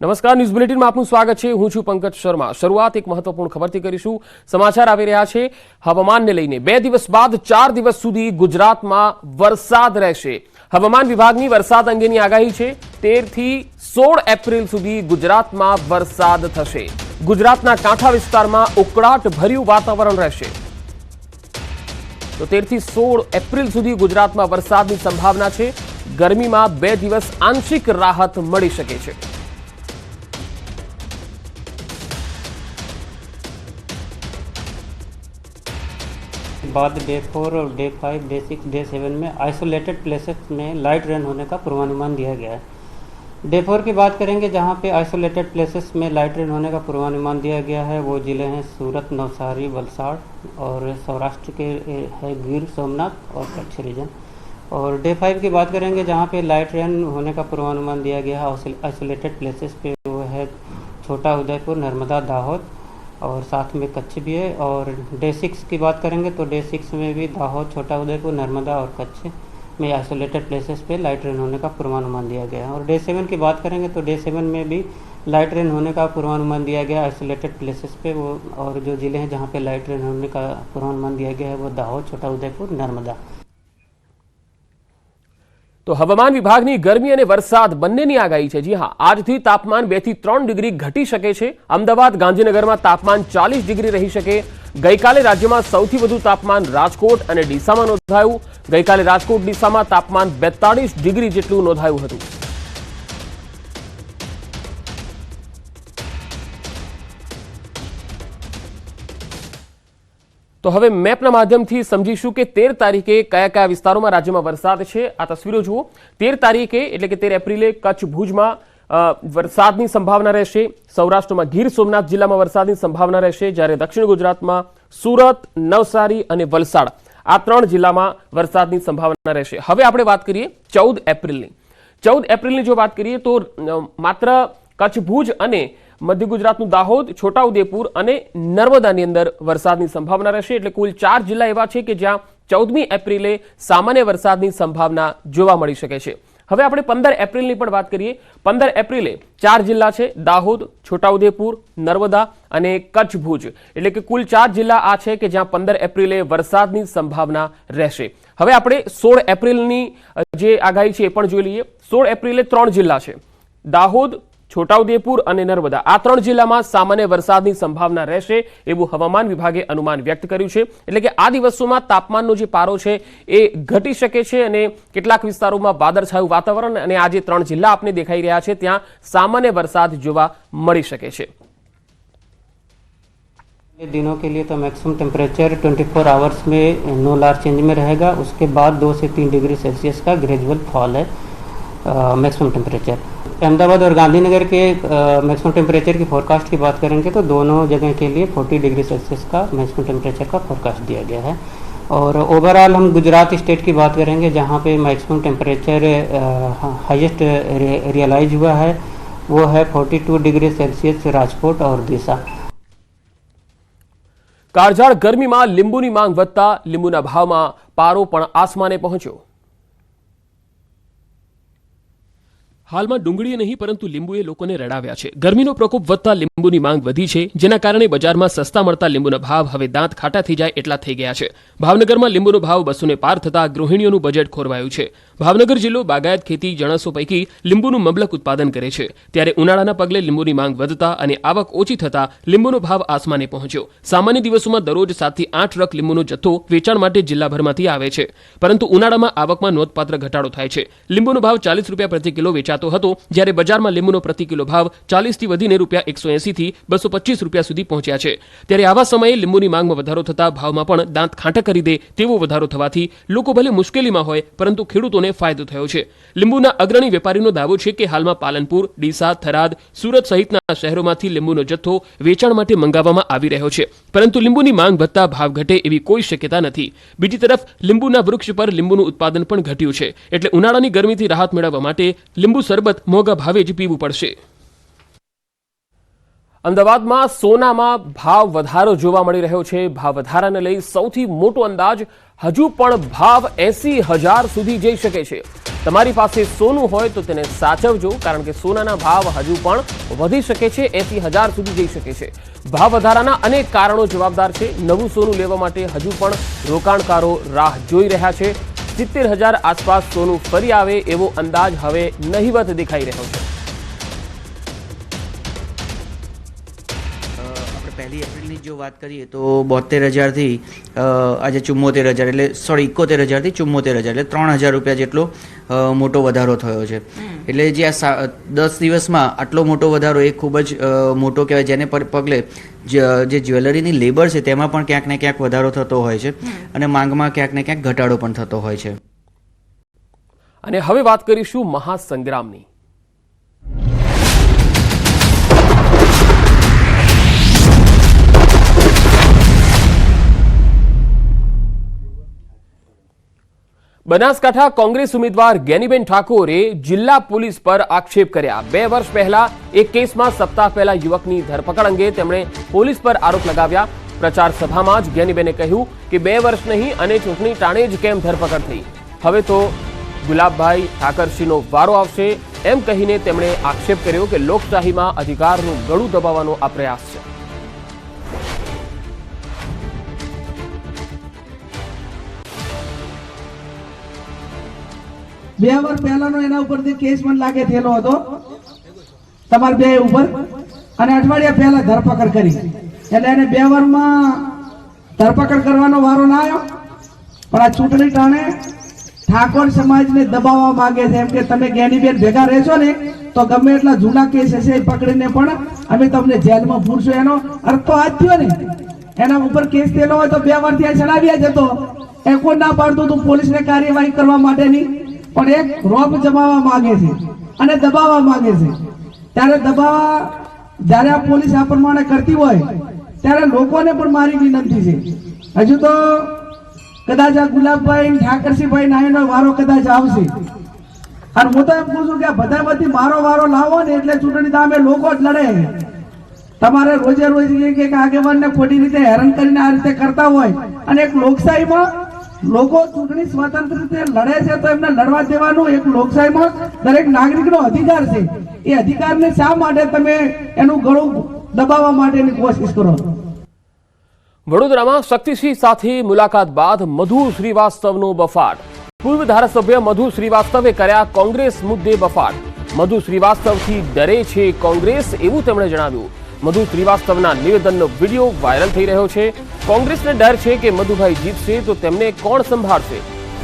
નમસ્કાર, ન્યૂઝ બુલેટિનમાં આપનું સ્વાગત છે. હું છું પંકજ શર્મા. શરૂઆત એક મહત્વપૂર્ણ ખબરથી કરીશું. સમાચાર આવી રહ્યા છે. હવામાનને લઈને બે દિવસ બાદ ચાર દિવસ સુધી ગુજરાતમાં વરસાદ રહેશે. હવામાન વિભાગની વરસાદ અંગેની આગાહી છે. તેરથી સોળ એપ્રિલ સુધી ગુજરાતમાં વરસાદ થશે. ગુજરાતના કાંઠા વિસ્તારમાં ઉકળાટ ભર્યું વાતાવરણ રહેશે. તો તેરથી સોળ એપ્રિલ સુધી ગુજરાતમાં વરસાદની સંભાવના છે. ગરમીમાં બે દિવસ આંશિક રાહત મળી શકે છે. बाद डे फोर और day five day six day seven में आइसोलेटेड प्लेसेस में लाइट रेन होने का पूर्वानुमान दिया गया है। डे फोर की बात करेंगे, जहाँ पे आइसोलेटेड प्लेसेस में लाइट रेन होने का पूर्वानुमान दिया गया है, वो ज़िले हैं सूरत, नवसारी, वलसाड़ और सौराष्ट्र के है गिर, सोमनाथ और कच्छ रीजन और डे फाइव की बात करेंगे, जहाँ पे लाइट रेन होने का पूर्वानुमान दिया गया है आइसोलेटेड प्लेसेस पे वो है छोटा उदयपुर, नर्मदा, दाहोद और साथ में कच्छ भी है और डे सिक्स की बात करेंगे तो डे सिक्स में भी दाहोद, छोटा उदयपुर, नर्मदा और कच्छ में आइसोलेटेड प्लेसेस पे लाइट रेन होने का पूर्वानुमान दिया गया है। और डे सेवन की बात करेंगे तो डे सेवन में भी लाइट रेन होने का पूर्वानुमान दिया गया आइसोलेटेड प्लेसेस पे। वो और जो ज़िले हैं जहाँ पे लाइट रेन होने का पूर्वानुमान दिया गया है वो दाहोद, छोटा उदयपुर, नर्मदा। તો હવામાન વિભાગની ગરમી અને વરસાદ બંનેની આગાહી છે. જી હા, આજથી તાપમાન બેથી ત્રણ ડિગ્રી ઘટી શકે છે. અમદાવાદ, ગાંધીનગરમાં તાપમાન ચાલીસ ડિગ્રી રહી શકે. ગઈકાલે રાજ્યમાં સૌથી વધુ તાપમાન રાજકોટ અને ડીસામાં નોંધાયું. ગઈકાલે રાજકોટ, ડીસામાં તાપમાન બેતાળીસ ડિગ્રી જેટલું નોંધાયું હતું. તો હવે મેપના માધ્યમથી સમજીશું કે તેર તારીખે કયા કયા વિસ્તારોમાં રાજ્યમાં વરસાદ છે. આ તસવીરો જુઓ. તેર તારીખે એટલે કે તેર એપ્રિલે કચ્છ ભુજમાં વરસાદની સંભાવના રહેશે. સૌરાષ્ટ્રમાં ગીર સોમનાથ જિલ્લામાં વરસાદની સંભાવના રહેશે. જ્યારે દક્ષિણ ગુજરાતમાં સુરત, નવસારી અને વલસાડ આ ત્રણ જિલ્લામાં વરસાદની સંભાવના રહેશે. હવે આપણે વાત કરીએ ચૌદ એપ્રિલની. ચૌદ એપ્રિલની જો વાત કરીએ તો માત્ર કચ્છ, ભુજ અને મધ્ય ગુજરાતનું દાહોદ, છોટાઉદેપુર અને નર્મદાની અંદર વરસાદની સંભાવના રહેશે. એટલે કુલ ચાર જિલ્લા એવા છે કે જ્યાં ચૌદમી એપ્રિલે સામાન્ય વરસાદની સંભાવના જોવા મળી શકે છે. હવે આપણે પંદર એપ્રિલની પણ વાત કરીએ. પંદર એપ્રિલે ચાર જિલ્લા છે, દાહોદ, છોટાઉદેપુર, નર્મદા અને કચ્છ ભુજ એટલે કે કુલ ચાર જિલ્લા આ છે કે જ્યાં પંદર એપ્રિલે વરસાદની સંભાવના રહેશે. હવે આપણે સોળ એપ્રિલની જે આગાહી છે એ પણ જોઈ લઈએ. સોળ એપ્રિલે ત્રણ જિલ્લા છે. દાહોદ છોટાઉદેપુર અને નર્મદા આ ત્રણ જિલ્લામાં સામાન્ય વરસાદની સંભાવના રહેશે એવું હવામાન વિભાગે અનુમાન વ્યક્ત કર્યું છે એટલે કે આ દિવસોમાં તાપમાનનો જે પારો છે એ ઘટી શકે છે અને કેટલાક વિસ્તારોમાં વાદળછાયું વાતાવરણ અને આ જે ત્રણ જિલ્લા આપને દેખાઈ રહ્યા છે ત્યાં સામાન્ય વરસાદ જોવા મળી શકે છે ये दिनों के लिए तो मैक्सिमम टेम्परेचर 24 फोर आवर्स में नो लार चेंज में रहेगा उसके बाद दो से तीन डिग्री सेल्सियस का ग्रेजुअल फॉल है मैक्सिमम टेम्परेचर अहमदाबाद और गांधीनगर के मैक्सिमम टेम्परेचर की फोरकास्ट की बात करेंगे तो दोनों जगह के लिए 40 डिग्री सेल्सियस का मैक्सिमम टेम्परेचर का फोरकास्ट दिया गया है और ओवरऑल हम गुजरात स्टेट की बात करेंगे जहाँ पे मैक्सिमम टेम्परेचर हाईएस्ट रियलाइज हुआ है वो है 42 डिग्री सेल्सियस राजकोट और दिशा કાળઝાળ ગરમીમાં લીંબુની માંગ વધતા લીંબુના ભાવમાં પારો પણ આસમાને પહોંચ્યો હાલમાં ડુંગળીએ નહીં, પરંતુ લીંબુએ લોકોને રડાવ્યા છે. ગરમીનો પ્રકોપ વધતા લીંબુની માંગ વધી છે, જેના કારણે બજારમાં સસ્તા મળતા લીંબુના ભાવ હવે દાંત ખાટા થઈ જાય એટલા થઈ ગયા છે. ભાવનગરમાં લીંબુનો ભાવ બસોને પાર થતા ગૃહિણીઓનું બજેટ ખોરવાયું છે. ભાવનગર જિલ્લો બાગાયત ખેતી જણસો પૈકી લીંબુનું મબલક ઉત્પાદન કરે છે. ત્યારે ઉનાળાના પગલે લીંબુની માંગ વધતા અને આવક ઓછી થતા લીંબુનો ભાવ આસમાને પહોંચ્યો. સામાન્ય દિવસોમાં દરરોજ સાતથી આઠ ટ્રક લીંબુનો જથ્થો વેચાણ માટે જિલ્લાભરમાંથી આવે છે. પરંતુ ઉનાળામાં આવકમાં નોંધપાત્ર ઘટાડો થાય છે. લીંબુનો ભાવ ચાલીસ રૂપિયા પ્રતિ કિલો વેચાતો હતો, જ્યારે બજારમાં લીંબુનો પ્રતિ કિલો ભાવ ચાલીસથી વધીને રૂપિયા એકસો એંસીથી બસો પચીસ રૂપિયા સુધી પહોંચ્યા છે. ત્યારે આવા સમયે લીંબુની માંગમાં વધારો થતા ભાવમાં પણ દાંત ખાંટા કરી દે તેવો વધારો થવાથી લોકો ભલે મુશ્કેલીમાં હોય, પરંતુ ખેડૂતોને ફાયદો થયો છે. લીંબુના અગ્રણી વેપારીનો દાવો છે કે હાલમાં પાલનપુર, ડીસા, થરાદ, સુરત સહિતના શહેરોમાંથી લીંબુનો જથ્થો વેચાણ માટે મંગાવવામાં આવી રહ્યો છે. પરંતુ લીંબુની માંગ વધતા ભાવ ઘટે એવી કોઈ શક્યતા નથી. બીજી તરફ, લીંબુના વૃક્ષ પર લીંબુનું ઉત્પાદન પણ ઘટ્યું છે. એટલે ઉનાળાની ગરમીથી રાહત મેળવવા માટે લીંબુ શરબત મોંઘા ભાવે જ પીવું પડશે. અમદાવાદમાં સોનામાં ભાવ વધારો જોવા મળી રહ્યો છે. ભાવ વધારાને લઈ સૌથી મોટો અંદાજ હજુ પણ ભાવ એસી હજાર સુધી જઈ શકે છે. તમારી પાસે સોનું હોય તો તેને સાચવજો, કારણ કે સોનાના ભાવ હજુ પણ વધી શકે છે, એસી હજાર સુધી જઈ શકે છે. ભાવ વધારાના અનેક કારણો જવાબદાર છે. નવું સોનું લેવા માટે હજુ પણ રોકાણકારો રાહ જોઈ રહ્યા છે. સિત્તેર હજાર આસપાસ સોનું ફરી આવે એવો અંદાજ હવે નહીવત દેખાઈ રહ્યો છે. પહેલી એપ્રિલની જો વાત કરીએ તો બોતેર હજારથી આજે ચુમ્મોતેર હજાર એટલે સોરી એકોતેર હજારથી ચુમ્મોતેર હજાર એટલે ત્રણ હજાર રૂપિયા જેટલો મોટો વધારો થયો છે. એટલે જે આ સા- દસ દિવસમાં આટલો મોટો વધારો એ ખૂબ જ મોટો કહેવાય જેને પર પગલે જ- જે જ્વેલરીની લેબર છે તેમાં પણ ક્યાંક ને ક્યાંક વધારો થતો હોય છે અને માંગમાં ક્યાંક ને ક્યાંક ઘટાડો પણ થતો હોય છે. અને હવે વાત કરીશું મહાસંગ્રામની. બનાસકાંઠા કોંગ્રેસ ઉમેદવાર ગેનીબેન ઠાકોરે જિલ્લા પોલીસ પર આક્ષેપ કર્યા. બે વર્ષ પહેલા એક કેસમાં સપ્તાહ પહેલા યુવકની ધરપકડ અંગે તેમણે પોલીસ પર આરોપ લગાવ્યા. પ્રચાર સભામાં જ ગેનીબેને કહ્યું કે બે વર્ષ નહીં, અને ચૂંટણી ટાણે જ કેમ ધરપકડ થઈ. હવે તો ગુલાબભાઈ ઠાકરસિંહનો વારો આવશે એમ કહીને તેમણે આક્ષેપ કર્યો કે લોકશાહીમાં અધિકારનું ગળું દબાવવાનો આ પ્રયાસ છે. બે વર્ષ પહેલાનો એના ઉપરથી કેસ મને લાગે થયેલો હતો. તમારા બે ઉપર. અને અઠવાડિયા પહેલા ધરપકડ કરી. એટલે એને બે વર્ષમાં ધરપકડ કરવાનો વારો ના આવ્યો. પણ આ ચૂંટણી ટાણે ઠાકોર સમાજને દબાવવા માંગે છે. એમ કે તમે જ્ઞાનીબેન ભેગા રહેશો ને, તો ગમે એટલા જૂના કેસ હશે એ પકડીને પણ અમે તમને જેલમાં પૂરશું. એનો અર્થ તો આ જ થયો ને. એના ઉપર કેસ થયેલો હોય તો બે વાર ત્યાં ચડાવ્યા જતો એ કોઈ ના પાડતું તું પોલીસને કાર્યવાહી કરવા માટેની. પણ એક રોપ જમાવવા માંગે છે અને દબાવવા માંગે છે. ત્યારે દબાવવા, જ્યારે આ પોલીસ આ પ્રમાણે કરતી હોય, ત્યારે લોકોને પણ મારી વિનંતી છે. હજુ તો કદાચ આ ગુલાબભાઈ, ઠાકરસિંહભાઈ નાયનો વારો કદાચ આવશે. અને હું તો એમ કહું છું કે બધા બધામાંથી મારો વારો લાવો ને એટલે ચૂંટણી અમે લોકો જ લડે. તમારે રોજે રોજ એક આગેવાનને ખોટી રીતે હેરાન કરીને આ રીતે કરતા હોય અને એક લોકશાહીમાં લોકો ચૂંટણી સ્વતંત્ર રીતે લડે છે તો એમને લડવા દેવાનું એક લોકશાહીમાં દરેક નાગરિકનો અધિકાર છે. એ અધિકારને શા માટે તમે એનું ગળું દબાવવા માટેની કોશિશ કરો? વડોદરામાં શક્તિસિંહ સાથે મુલાકાત બાદ મધુ શ્રીવાસ્તવનો બફાટ. પૂર્વ ધારાસભ્ય મધુ શ્રીવાસ્તવે કર્યા કોંગ્રેસ મુદ્દે બફાટ. મધુ શ્રીવાસ્તવથી ડરે છે કોંગ્રેસ એવું તેમણે જણાવ્યું. મધુ શ્રીવાસ્તવના નિવેદનનો વીડિયો વાયરલ થઈ રહ્યો છે. કોંગ્રેસને ડર છે કે મધુભાઈ જીતશે તો તેમને કોણ સંભાળશે?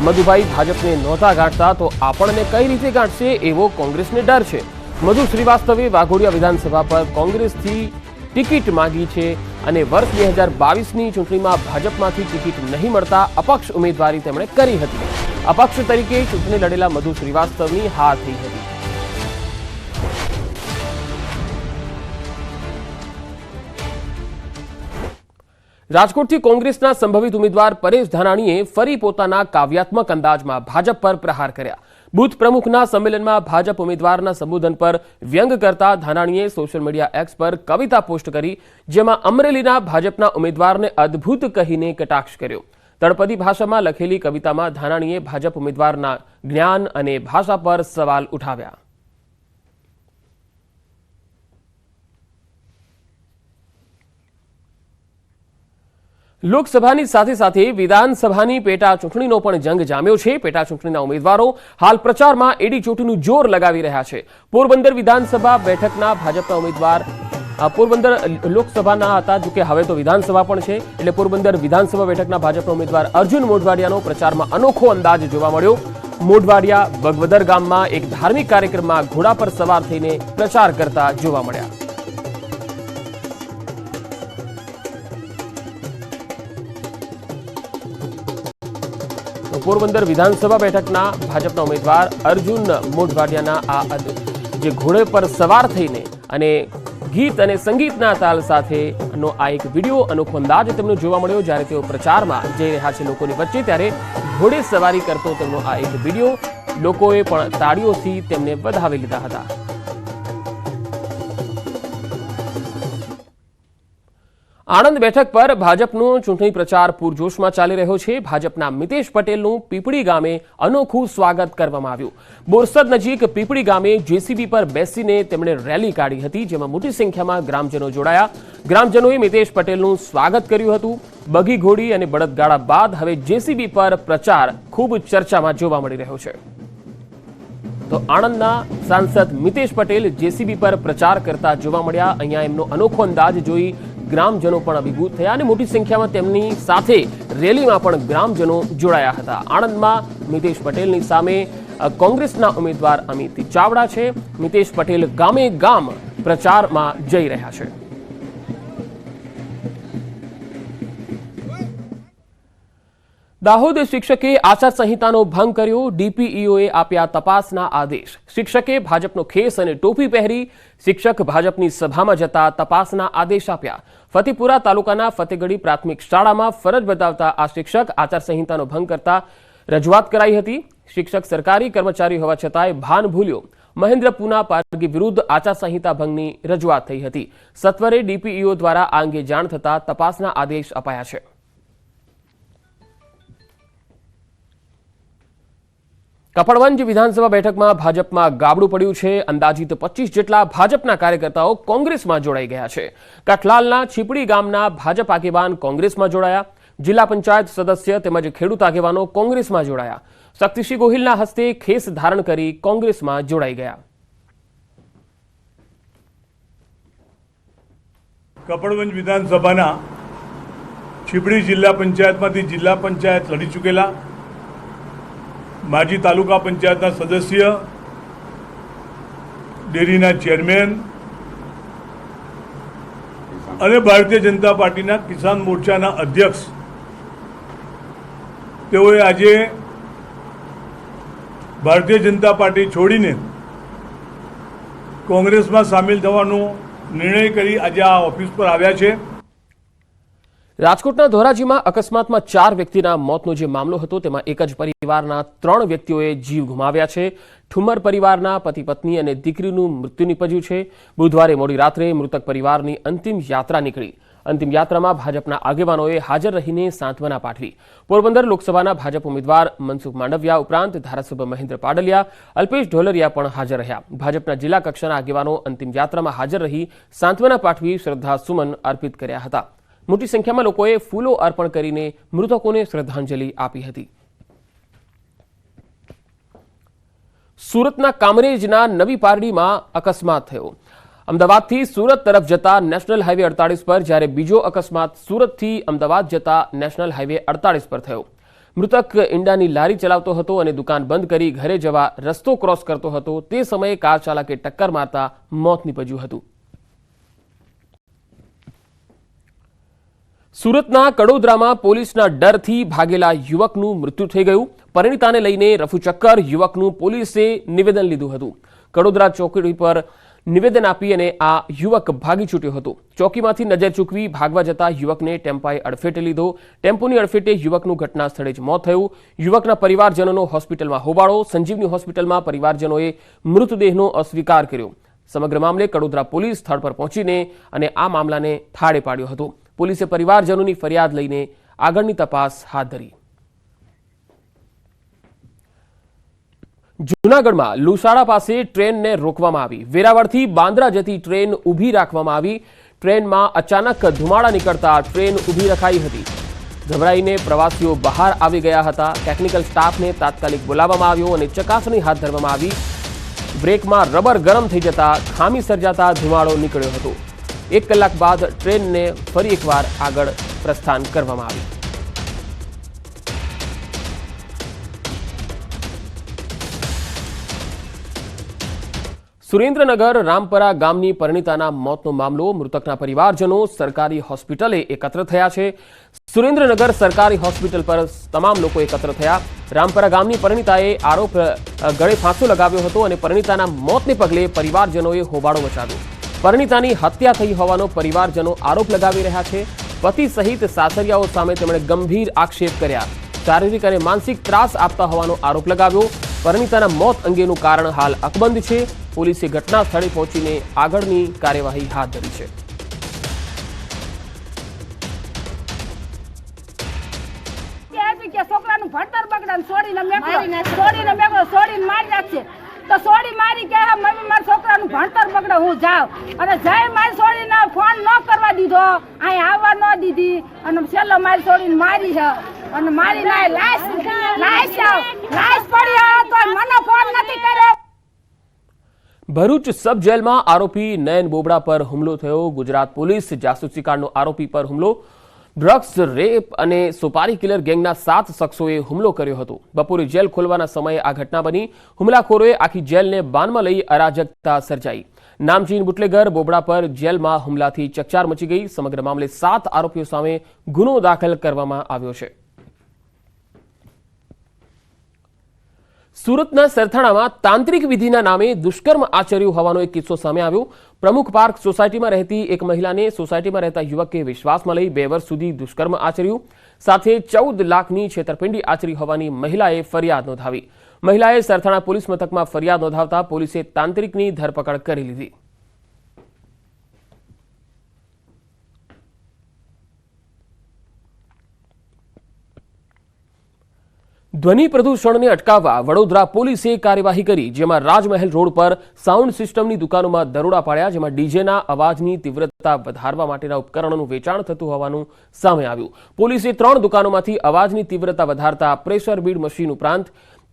મધુભાઈ ભાજપને નહોતા ગાંઠતા તો આપણને કઈ રીતે ગાંઠશે એવો કોંગ્રેસને ડર છે? મધુ શ્રીવાસ્તવે વાઘોડિયા વિધાનસભા પર કોંગ્રેસથી ટિકિટ માંગી છે અને વર્ષ બે હજાર બાવીસની ચૂંટણીમાં ભાજપમાંથી ટિકિટ નહીં મળતા અપક્ષ ઉમેદવારી તેમણે કરી હતી. અપક્ષ તરીકે ચૂંટણી લડેલા મધુ શ્રીવાસ્તવની હાર થઈ હતી. રાજકોટથી કોંગ્રેસના સંભવિત ઉમેદવાર પરેશ ધાનાણીએ ફરી પોતાના કાવ્યાત્મક અંદાજમાં ભાજપ પર પ્રહાર કર્યા. બુથ પ્રમુખના સંમેલનમાં ભાજપ ઉમેદવારના સંબોધન પર વ્યંગ કરતા ધાનાણીએ સોશિયલ મીડિયા એક્સ પર કવિતા પોસ્ટ કરી, જેમાં અમરેલીના ભાજપના ઉમેદવારને અદ્ભુત કહીને કટાક્ષ કર્યો. તળપદી ભાષામાં લખેલી કવિતામાં ધાનાણીએ ભાજપ ઉમેદવારના જ્ઞાન અને ભાષા પર સવાલ ઉઠાવ્યા. લોકસભાની સાથે સાથે વિધાનસભાની પેટા ચૂંટણીનો પણ જંગ જામ્યો છે. પેટા ચૂંટણીના ઉમેદવારો હાલ પ્રચારમાં એડી ચોટીનું જોર લગાવી રહ્યા છે. પોરબંદર વિધાનસભા બેઠકના ભાજપના ઉમેદવાર પોરબંદર લોકસભાના હતા જો કે હવે તો વિધાનસભા પણ છે. એટલે પોરબંદર વિધાનસભા બેઠકના ભાજપના ઉમેદવાર અર્જુન મોઢવાડિયાનો પ્રચારમાં અનોખો અંદાજ જોવા મળ્યો. મોઢવાડિયા બગવદર ગામમાં એક ધાર્મિક કાર્યક્રમમાં ઘોડા પર સવાર થઈને પ્રચાર કરતા જોવા મળ્યા. પોરબંદર વિધાનસભા બેઠકના ભાજપના ઉમેદવાર અર્જુન મોઢવાડિયાના આ જે ઘોડે પર સવાર થઈને અને ગીત અને સંગીતના તાલ સાથેનો આ એક વીડિયો અનોખો અંદાજ તેમનો જોવા મળ્યો. જ્યારે તેઓ પ્રચારમાં જઈ રહ્યા છે લોકોની વચ્ચે, ત્યારે ઘોડે સવારી કરતો તેમનો આ એક વીડિયો લોકોએ પણ તાળીઓથી તેમને વધાવી લીધા હતા. આણંદ બેઠક પર ભાજપનો ચૂંટણી પ્રચાર પૂરજોશમાં ચાલી રહ્યો છે. ભાજપના મિતેશ પટેલનું પીપળી ગામે અનોખું સ્વાગત કરવામાં આવ્યું. બોરસદ નજીક પીપળી ગામે જેસીબી પર બેસીને તેમણે રેલી કાઢી હતી, જેમાં મોટી સંખ્યામાં ગ્રામજનો જોડાયા. ગ્રામજનોએ મિતેશ પટેલનું સ્વાગત કર્યું હતું. બગી ઘોડી અને બળદગાડા બાદ હવે જેસીબી પર પ્રચાર ખૂબ ચર્ચામાં જોવા મળી રહ્યો છે. તો આણંદના સાંસદ મિતેશ પટેલ જેસીબી પર પ્રચાર કરતા જોવા મળ્યા. અહીંયા એમનો અનોખો અંદાજ જોઈ ગ્રામજનો પણ અભિભૂત થયા અને મોટી સંખ્યામાં તેમની સાથે રેલીમાં પણ ગ્રામજનો જોડાયા હતા. આણંદમાં મિતેશ પટેલની સામે કોંગ્રેસના ઉમેદવાર અમિત ચાવડા છે. મિતેશ પટેલ ગામે ગામ પ્રચારમાં જઈ રહ્યા છે. દાહોદ શિક્ષકે આચારસંહિતાનો ભંગ કર્યો. ડીપીઈઓએ આપ્યા તપાસના આદેશ. શિક્ષકે ભાજપનો ખેસ અને ટોપી પહેરી શિક્ષક ભાજપની સભામાં જતા તપાસના આદેશ આપ્યા. ફતેપુરા તાલુકાના ફતેગઢી પ્રાથમિક શાળામાં ફરજ બતાવતા આ શિક્ષક આચારસંહિતાનો ભંગ કરતા રજૂઆત કરાઈ હતી. શિક્ષક સરકારી કર્મચારી હોવા છતાંય ભાન ભૂલ્યો. મહેન્દ્ર પુના પારગી વિરુદ્ધ આચારસંહિતા ભંગની રજૂઆત થઈ હતી. સત્વરે ડીપીઈઓ દ્વારા આ અંગે જાણ થતાં તપાસના આદેશ અપાયા છે. કપડવંજ વિધાનસભા બેઠકમાં ભાજપમાં ગાબડું પડ્યું છે. અંદાજિત પચીસ જેટલા ભાજપના કાર્યકર્તાઓ કોંગ્રેસમાં જોડાઈ ગયા છે. કઠલાલના છીપડી ગામના ભાજપ આગેવાન કોંગ્રેસમાં જોડાયા. જિલ્લા પંચાયત સદસ્ય તેમજ ખેડૂત આગેવાનો કોંગ્રેસમાં જોડાયા. શક્તિસિંહ ગોહિલના હસ્તે ખેસ ધારણ કરી કોંગ્રેસમાં જોડાઈ ગયા. કપડવંજ વિધાનસભાના છીપડી જિલ્લા પંચાયતમાંથી જિલ્લા પંચાયત લડી ચૂકેલા. માજી તાલુકા પંચાયતના સદસ્ય, ડેરીના ચેરમેન અને ભારતીય જનતા પાર્ટીના કિસાન મોરચાના અધ્યક્ષ. તેઓએ આજે ભારતીય જનતા પાર્ટી છોડીને કોંગ્રેસમાં સામેલ થવાનો નિર્ણય કરી આજે આ ઓફિસ પર આવ્યા છે. રાજકોટના ધોરાજીમાં અકસ્માતમાં ચાર વ્યક્તિના મોતનો જે મામલો હતો, તેમાં એક જ પરિવારના ત્રણ વ્યક્તિઓએ જીવ ગુમાવ્યા છે. ઠુમર પરિવારના પતિ પત્ની અને દીકરીનું મૃત્યુ નીપજ્યું છે. બુધવારે મોડી રાત્રે મૃતક પરિવારની અંતિમ યાત્રા નીકળી. અંતિમ યાત્રામાં ભાજપના આગેવાનોએ હાજર રહીને સાંત્વના પાઠવી. પોરબંદર લોકસભાના ભાજપ ઉમેદવાર મનસુખ માંડવિયા ઉપરાંત ધારાસભ્ય મહેન્દ્ર પાડલિયા, અલ્પેશ ઢોલરિયા પણ હાજર રહ્યા. ભાજપના જિલ્લા કક્ષાના આગેવાનો અંતિમ યાત્રામાં હાજર રહી સાંત્વના પાઠવી શ્રદ્ધા સુમન અર્પિત કર્યા હતા. મોટી સંખ્યામાં લોકોએ ફૂલો અર્પણ કરીને મૃતકોને શ્રદ્ધાંજલિ આપી હતી. સુરતના કામરેજના નવી પારડીમાં અકસ્માત થયો. અમદાવાદથી સુરત તરફ જતા નેશનલ હાઈવે અડતાળીસ પર જ્યારે બીજો અકસ્માત સુરતથી અમદાવાદ જતા નેશનલ હાઈવે અડતાળીસ પર થયો. મૃતક ઈંડાની લારી ચલાવતો હતો અને દુકાન બંધ કરી ઘરે જવા રસ્તો ક્રોસ કરતો હતો. તે સમયે કાર ચાલકે ટક્કર મારતા મોત નીપજ્યું હતું. સુરતના કડોદરામાં પોલીસના ડરથી ભાગેલા યુવકનું મૃત્યુ થઈ ગયું. પરિણીતાને લઈને રફુચક્કર યુવકનું પોલીસે નિવેદન લીધું હતું. કડોદરા ચોકડી પર નિવેદન આપી અને આ યુવક ભાગી છૂટ્યો હતો. ચોકીમાંથી નજર ચૂકવી ભાગવા જતા યુવકને ટેમ્પાએ અડફેટે લીધો. ટેમ્પોની અડફેટે યુવકનું ઘટના સ્થળે જ મોત થયું. યુવકના પરિવારજનોનો હોસ્પિટલમાં હોબાળો. સંજીવની હોસ્પિટલમાં પરિવારજનોએ મૃતદેહનો અસ્વીકાર કર્યો. સમગ્ર મામલે કડોદરા પોલીસ સ્થળ પર પહોંચીને અને આ મામલાને થાળે પાડ્યો હતો. પોલીસે પરિવારજનોની ફરિયાદ લઈને આગળની તપાસ હાથ ધરી. જૂનાગઢમાં લુસાડા પાસે ટ્રેનને રોકવામાં આવી. વેરાવળથી બાંદ્રા જતી ટ્રેન ઊભી રાખવામાં આવી. ટ્રેનમાં અચાનક ધુમાડા નીકળતા ટ્રેન ઊભી રખાઈ હતી. ગભરાઈને પ્રવાસીઓ બહાર આવી ગયા હતા. ટેકનિકલ સ્ટાફને તાત્કાલિક બોલાવવામાં આવ્યો અને ચકાસણી હાથ ધરવામાં આવી. બ્રેકમાં રબર ગરમ થઈ જતા ખામી સર્જાતા ધુમાડો નીકળ્યો હતો. એક કલાક બાદ ટ્રેનને ફરી એકવાર આગળ પ્રસ્થાન કરવામાં આવ્યું. સુરેન્દ્રનગર, રામપરા ગામની પરિણીતાના મોતનો મામલો, મૃતકના પરિવારજનો, સરકારી હોસ્પિટલે એકત્ર થયા છે. સુરેન્દ્રનગર સરકારી હોસ્પિટલ પર તમામ લોકો એકત્ર થયા. રામપરા ગામની પરિણીતાએ આરોપ ગળે ફાંસો લગાવ્યો હતો અને પરિણીતાના મોતને પગલે પરિવારજનોએ હોબાળો મચાવ્યો. પરિણીતાની હત્યા થઈ હોવાનો પરિવારજનો આરોપ લગાવી રહ્યા છે. પતિ સહિત સાસરિયાઓ સામે તેમણે ગંભીર આક્ષેપ કર્યા. શારીરિક અને માનસિક ત્રાસ આપતા હોવાનો આરોપ લગાવ્યો. પરિણીતાના મોત અંગેનું કારણ હાલ અકબંધ છે. પોલીસે ઘટના સ્થળે પહોંચીને આગળની કાર્યવાહી હાથ ધરી છે. છોડીને મેં છોડીને મેં છોડીને મારી નાખશે તો સોડી મારી કે મમ્મી, મારા છોકરાનું ભણતર બગડે, હું જાઉં. અને જઈ મારી સોડીને ફોન ન કરવા દીધો. અહીં આવવા ન દીધી. અને છેલ્લો મારી સોડીને મારી છે. અને મારી ના લાશ લાશ લાશ પડી તો મને ફોન નથી કર્યો. ભરૂચ સબ જેલમાં આરોપી નયન બોબડા પર હુમલો થયો. ગુજરાત પોલીસ જાસૂસી કાંડનો આરોપી પર હુમલો. ડ્રગ્સ, રેપ અને સુપારી કિલર ગેંગના સાત શખ્સોએ હુમલો કર્યો હતો. બપોરે જેલ ખોલવાના સમયે આ ઘટના બની. હુમલાખોરોએ આખી જેલને બાનમાં લઈ અરાજકતા સર્જાઈ. નામચીન બુટલેગર બોબડા પર જેલમાં હુમલાથી ચકચાર મચી ગઈ. સમગ્ર મામલે સાત આરોપીઓ સામે ગુનો દાખલ કરવામાં આવ્યો છે. સુરતના સરથાણામાં તાંત્રિક વિધિના નામે દુષ્કર્મ આચર્યું હોવાનો એક કિસ્સો સામે આવ્યો. પ્રમુખ પાર્ક સોસાયટીમાં રહેતી એક મહિલાને સોસાયટીમાં રહેતા યુવકે વિશ્વાસમાં લઈ બે વર્ષ સુધી દુષ્કર્મ આચર્યું. સાથે ચૌદ લાખની છેતરપિંડી આચરી હોવાની મહિલાએ ફરિયાદ નોંધાવી. મહિલાએ સરથાણા પોલીસ મથકમાં ફરિયાદ નોંધાવતા પોલીસે તાંત્રિકની ધરપકડ કરી લીધી. ધ્વનિ પ્રદૂષણને અટકાવવા વડોદરા પોલીસે કાર્યવાહી કરી, જેમાં રાજમહેલ રોડ પર સાઉન્ડ સિસ્ટમની દુકાનોમાં દરોડા પાડ્યા, જેમાં ડીજેના અવાજની તીવ્રતા વધારવા માટેના ઉપકરણોનું વેચાણ થતું હોવાનું સામે આવ્યું. પોલીસે ત્રણ દુકાનોમાંથી અવાજની તીવ્રતા વધારતા પ્રેશર બીડ મશીન ઉપરાંત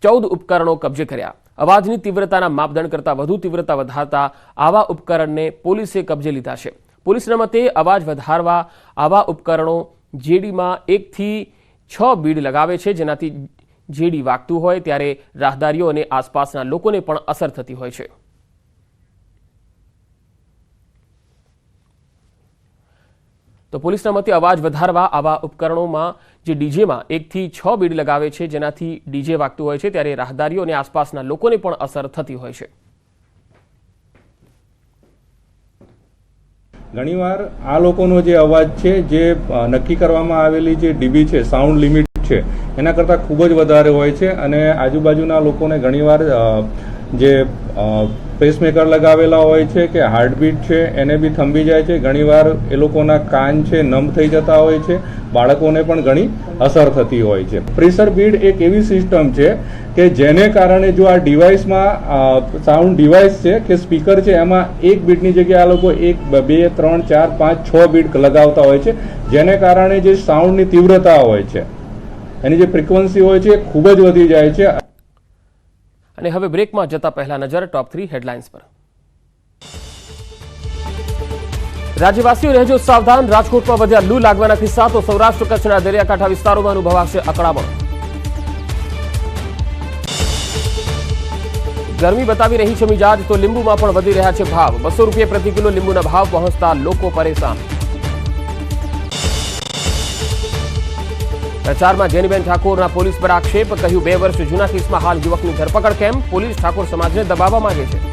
ચૌદ ઉપકરણો કબજે કર્યા. અવાજની તીવ્રતાના માપદંડ કરતાં વધુ તીવ્રતા વધારતા આવા ઉપકરણને પોલીસે કબજે લીધા છે. પોલીસના મતે, અવાજ વધારવા આવા ઉપકરણો જેડીમાં એકથી છ બીડ લગાવે છે, જેનાથી જેડી વાગતું હોય ત્યારે રાહદારીઓ અને આસપાસના લોકોને પણ અસર થતી હોય છે. તો પોલીસના મતે અવાજ વધારવા આવા ઉપકરણોમાં જે ડીજેમાં એકથી છ બીડ લગાવે છે, જેનાથી ડીજે વાગતું હોય છે, ત્યારે રાહદારીઓ અને આસપાસના લોકોને પણ અસર થતી હોય છે. ઘણીવાર આ લોકોનો જે અવાજ છે, જે નક્કી કરવામાં આવેલી જે ડીબી છે સાઉન્ડ લિમિટ છે. એના કરતાં ખૂબ જ વધારે હોય છે અને આજુબાજુના લોકોને ઘણીવાર જે પેસમેકર લગાવેલા હોય છે કે હાર્ટબીટ છે, એને બી થંભી જાય છે. ઘણીવાર એ લોકોના કાન છે નમ થઈ જતા હોય છે. બાળકોને પણ ઘણી અસર થતી હોય છે. પ્રેશર બીડ એક એવી સિસ્ટમ છે કે જેને કારણે જો આ ડિવાઇસમાં સાઉન્ડ ડિવાઇસ છે કે સ્પીકર છે, એમાં એક બીટની જગ્યાએ આ લોકો એક, બે, ત્રણ, ચાર, પાંચ, છ બીટ લગાવતા હોય છે. જેને કારણે જે સાઉન્ડની તીવ્રતા હોય છે. એની જે ફ્રિકવન્સી હોય છે ખૂબ જ વધી જાય છે. અને હવે બ્રેકમાં જતા પહેલા નજર ટોપ થ્રી હેડલાઇન્સ પર. રાજ્યવાસીઓ રહેજો સાવધાન, રાજકોટમાં વધ્યા લૂ લાગવાના કિસ્સા તો સૌરાષ્ટ્ર કચ્છના દરિયાકાંઠા વિસ્તારોમાં અનુભવાશે અકળામણ. ગરમી બતાવી રહી છે મિજાજ, તો લીંબુમાં પણ વધી રહ્યા છે ભાવ. બસો રૂપિયા પ્રતિ કિલો લીંબુના ભાવ પહોંચતા લોકો પરેશાન. પ્રચારમાં જેનીબેન ઠાકોરના પોલીસ પર આક્ષેપ, કહ્યું, બે વર્ષ જૂના કેસમાં હાલ યુવકની ધરપકડ કેમ? પોલીસ ઠાકોર સમાજને દબાવવા માંગે છે.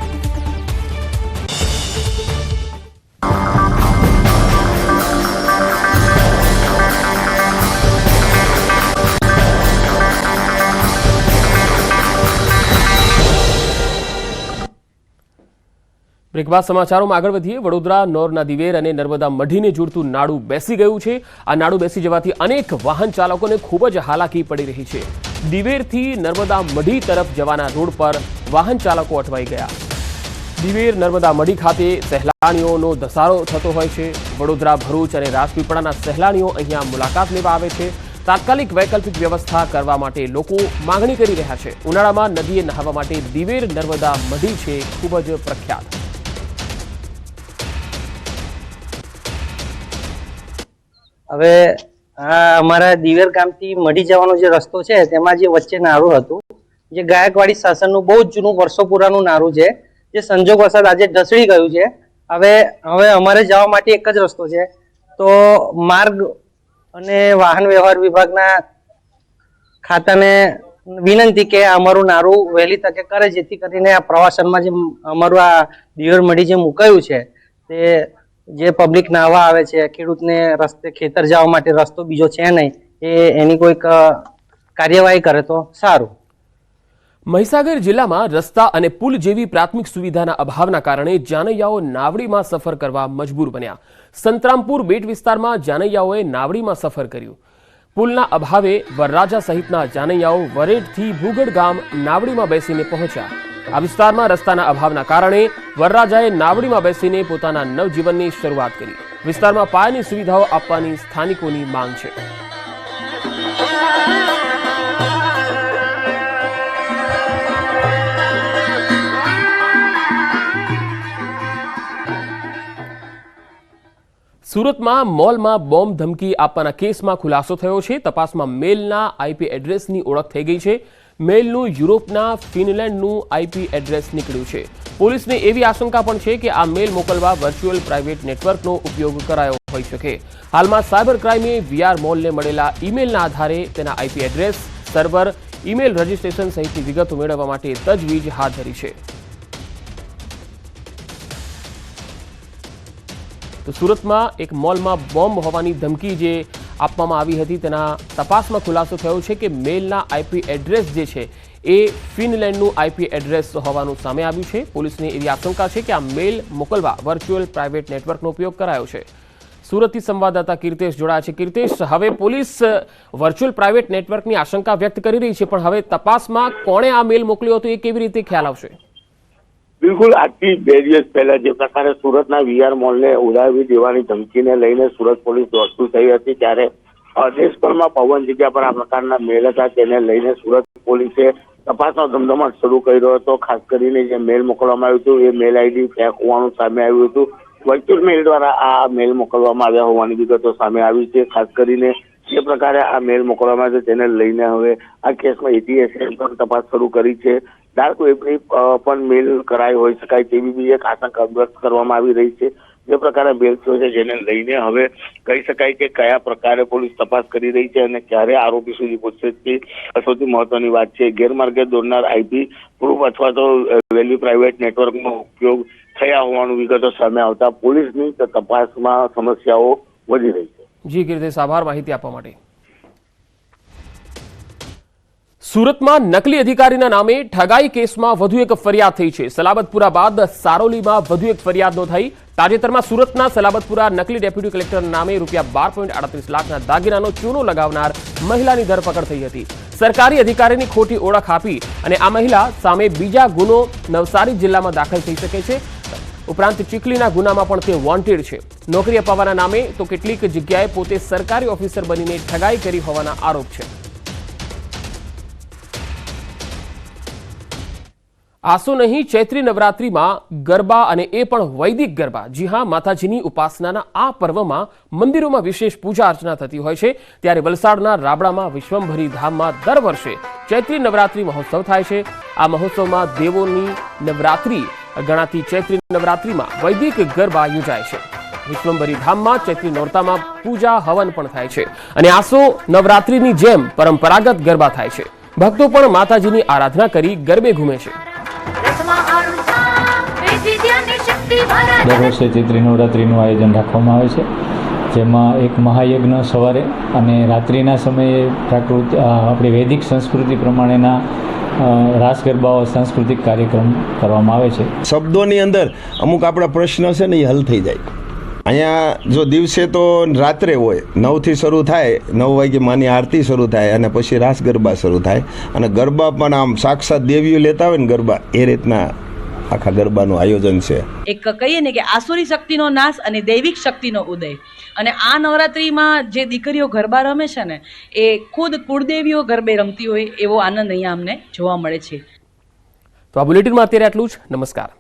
બ્રેક સમાચારોમાં આગળ વધીએ. વડોદરા નોરના દિવેર અને નર્મદા મઢીને જોડતું નાડું બેસી ગયું છે. આ નાડું બેસી જવાથી અનેક વાહન ચાલકોને ખૂબ જ હાલાકી પડી રહી છે. દિવેરથી નર્મદા મઢી તરફ જવાના રોડ પર વાહન ચાલકો અટવાઈ ગયા. દિવેર, નર્મદા મઢી ખાતે સહેલાણીઓનો ધસારો થતો હોય છે. વડોદરા, ભરૂચ અને રાજપીપળાના સહેલાણીઓ અહીંયા મુલાકાત લેવા આવે છે. તાત્કાલિક વૈકલ્પિક વ્યવસ્થા કરવા માટે લોકો માંગણી કરી રહ્યા છે. ઉનાળામાં નદીએ નહાવા માટે દિવેર, નર્મદા મઢી છે ખૂબ જ પ્રખ્યાત. હવે, આ અમારા દિવેર ગામથી મઢી જવાનો જે રસ્તો છે, તેમાં જે વચ્ચે નારું હતું, જે ગાયકવાડી શાસનનું બહુ જ જૂનું વર્ષો પુરાનું નારું છે, જે સંજોગ વરસાદ આજે ઢસડી ગયું છે. હવે હવે અમારે જવા માટે એક જ રસ્તો છે. તો માર્ગ અને વાહન વ્યવહાર વિભાગના ખાતાને વિનંતી કે અમારું નારું વહેલી તકે કરે, જેથી કરીને આ પ્રવાસનમાં જે અમારું આ દિવેર મઢી જે મુકાયું છે, તે જે પબ્લિક નાવા આવે છે, ખેડૂતને રસ્તે, ખેતર જવા માટે રસ્તો બીજો છે નહીં, એ એની કોઈક કાર્યવાહી કરે તો સારું. મહીસાગર જિલ્લામાં રસ્તા અને પુલ જેવી પ્રાથમિક સુવિધાના અભાવના કારણે જાનૈયાઓ નાવડીમાં સફર કરવા મજબૂર બન્યા. સંતરામપુર બેટ વિસ્તારમાં જાનૈયાઓએ નાવડીમાં સફર કર્યું. પુલના અભાવે વરરાજા સહિતના જાનૈયાઓ વરેડથી ભૂગડ ગામ નાવડીમાં બેસીને પહોંચ્યા. આ વિસ્તારમાં રસ્તાના અભાવના કારણે વરરાજાએ નાવડીમાં બેસીને પોતાના નવજીવનની શરૂઆત કરી. વિસ્તારમાં પાયાની સુવિધાઓ આપવાની સ્થાનિકોની માંગ છે. સુરતમાં મોલમાં બોમ્બ ધમકી આપવાના કેસમાં ખુલાસો થયો છે. તપાસમાં મેલના આઈપી એડ્રેસની ઓળખ થઈ ગઈ છે. મેલનું યુરોપના ફિનલેન્ડનું આઈપી એડ્રેસ નીકળ્યું છે. પોલીસને એવી આશંકા પણ છે કે આ મેલ મોકલવા વર્ચ્યુઅલ પ્રાઇવેટ નેટવર્કનો ઉપયોગ કરાયો હોઈ શકે. હાલમાં સાયબર ક્રાઇમે વીઆર મોલને મળેલા ઈમેલના આધારે તેના IP address, server, email registration સહિતની વિગતો મેળવવા માટે તજવીજ હાથ ધરી છે. તો સુરતમાં એક મોલમાં બોમ્બ હોવાની ધમકી જે આપવામાં આવી હતી. તેના તપાસમાં ખુલાસો થયો છે કે મેલના આઈપી એડ્રેસ જે છે એ ફિનલેન્ડનું આઈપી એડ્રેસ હોવાનું સામે આવ્યું છે. પોલીસની એવી આશંકા છે કે આ મેલ મોકલવા વર્ચ્યુઅલ પ્રાઇવેટ નેટવર્કનો ઉપયોગ કરાયો છે. સુરતથી સંવાદદાતા કીર્તેશ જોડાયા છે. કીર્તેશ, હવે પોલીસ વર્ચ્યુઅલ પ્રાઇવેટ નેટવર્કની આશંકા વ્યક્ત કરી રહી છે, પણ હવે તપાસમાં કોણે આ મેલ મોકલ્યો હતો એ કેવી રીતે ખ્યાલ આવશે? બિલકુલ, આજથી બે દિવસ પહેલા જે પ્રકારે સુરતના વીઆર મોલને ઉડાવી દેવાની ધમકીને લઈને સુરત પોલીસ દોડતું થઈ હતી, ત્યારે દેશભરમાં પવન જગ્યા પર આ પ્રકારના મેલ હતા, તેને લઈને સુરત પોલીસે તપાસનો ધમધમાટ શરૂ કર્યો હતો. ખાસ કરીને જે મેલ મોકલવામાં આવ્યું હતું, એ મેલ આઈડી ફેક હોવાનું સામે આવ્યું હતું. વર્ચ્યુઅલ મેલ દ્વારા આ મેલ મોકલવામાં આવ્યા હોવાની વિગતો સામે આવી છે. ખાસ કરીને જે પ્રકારે આ મેલ મોકલવામાં આવ્યો છે, તેને લઈને હવે આ કેસમાં એટીએસએ પણ તપાસ શરૂ કરી છે. ડાર્ક એમની પણ મેલ કરાઈ હોઈ શકાય તેવી બી એક આશંકા વ્યક્ત કરવામાં આવી રહી છે. જે પ્રકારે મેલ થયો છે જેને લઈને હવે કહી શકાય કે કયા પ્રકારે પોલીસ તપાસ કરી રહી છે અને ક્યારે આરોપી સુધી પહોંચશે તે સૌથી મહત્વની વાત છે. ગેરમાર્ગે દોરનાર આઈપી પ્રૂફ અથવા તો વેલ્યુ પ્રાઇવેટ નેટવર્કનો ઉપયોગ થયા હોવાનું વિગતો સામે આવતા પોલીસની તપાસમાં સમસ્યાઓ વધી રહી છે. જી કીર્તેશ આભાર માહિતી આપવા માટે. સુરતમાં નકલી અધિકારીના નામે ઠગાઈ કેસમાં વધુ એક ફરિયાદ થઈ છે. સલાબતપુરા બાદ સારોલીમાં વધુ એક ફરિયાદ નોંધાઈ. તાજેતરમાં સુરતના સલાબતપુરા નકલી ડેપ્યુટી કલેક્ટર નામે રૂપિયા બાર પોઈન્ટ આડત્રીસ લાખના દાગીનાનો ચૂનો લગાવનાર મહિલાની ધરપકડ થઈ હતી. સરકારી અધિકારીની ખોટી ઓળખ આપી અને આ મહિલા સામે બીજા ગુનો નવસારી જિલ્લામાં દાખલ થઈ શકે છે. ઉપરાંત ચીખલીના ગુનામાં પણ તે વોન્ટેડ છે. નોકરી અપાવવાના નામે તો કેટલીક જગ્યાએ પોતે સરકારી ઓફિસર બનીને ઠગાઈ કરી હોવાના આરોપ છે. આસો નહીં, ચૈત્રી નવરાત્રિમાં ગરબા અને એ પણ વૈદિક ગરબા. જી હા, માતાજીની ઉપાસનાના આ પર્વમાં મંદિરોમાં વિશેષ પૂજા અર્ચના થતી હોય છે. ત્યારે વલસાડના રાબડામાં વિશ્વંભરી ધામમાં દર વર્ષે ચૈત્રી નવરાત્રિ મહોત્સવ થાય છે. આ મહોત્સવમાં દેવોની નવરાત્રિ, ગણાતી ચૈત્રી નવરાત્રિમાં વૈદિક ગરબા યોજાય છે. વિશ્વંભરી ધામમાં ચૈત્રી નોરતામાં પૂજા, હવન પણ થાય છે. અને આસો નવરાત્રિની જેમ પરંપરાગત ગરબા થાય છે. ભક્તો પણ માતાજીની આરાધના કરી ગરબે ઘૂમે છે. દર વર્ષે ચૈત્રી નવરાત્રિનું આયોજન રાખવામાં આવે છે જેમાં એક મહાયજ્ઞ સવારે અને રાત્રિના સમયે પ્રાકૃત આપણી વૈદિક સંસ્કૃતિ પ્રમાણેના રાસ ગરબાઓ સાંસ્કૃતિક કાર્યક્રમ કરવામાં આવે છે. શબ્દોની અંદર અમુક આપણા પ્રશ્ન છે ને એ હલ થઈ જાય. અહીંયા જો દિવસે તો રાત્રે હોય નવથી શરૂ થાય નવ વાગે માની આરતી શરૂ થાય અને પછી રાસ ગરબા શરૂ થાય. અને ગરબા પણ આમ સાક્ષાત દેવીઓ લેતા હોય ને ગરબા એ રીતના આખા ગરબાનું આયોજન છે. એક કહીએ ને કે આસુરી શક્તિનો નાશ અને દૈવિક શક્તિનો ઉદય. અને આ નવરાત્રિમાં જે દીકરીઓ ગરબા રમે છે ને એ ખુદ કુળદેવીઓ ગરબે રમતી હોય એવો આનંદ અહીંયા અમને જોવા મળે છે. તો આ બુલેટિનમાં અત્યારે આટલું જ. નમસ્કાર.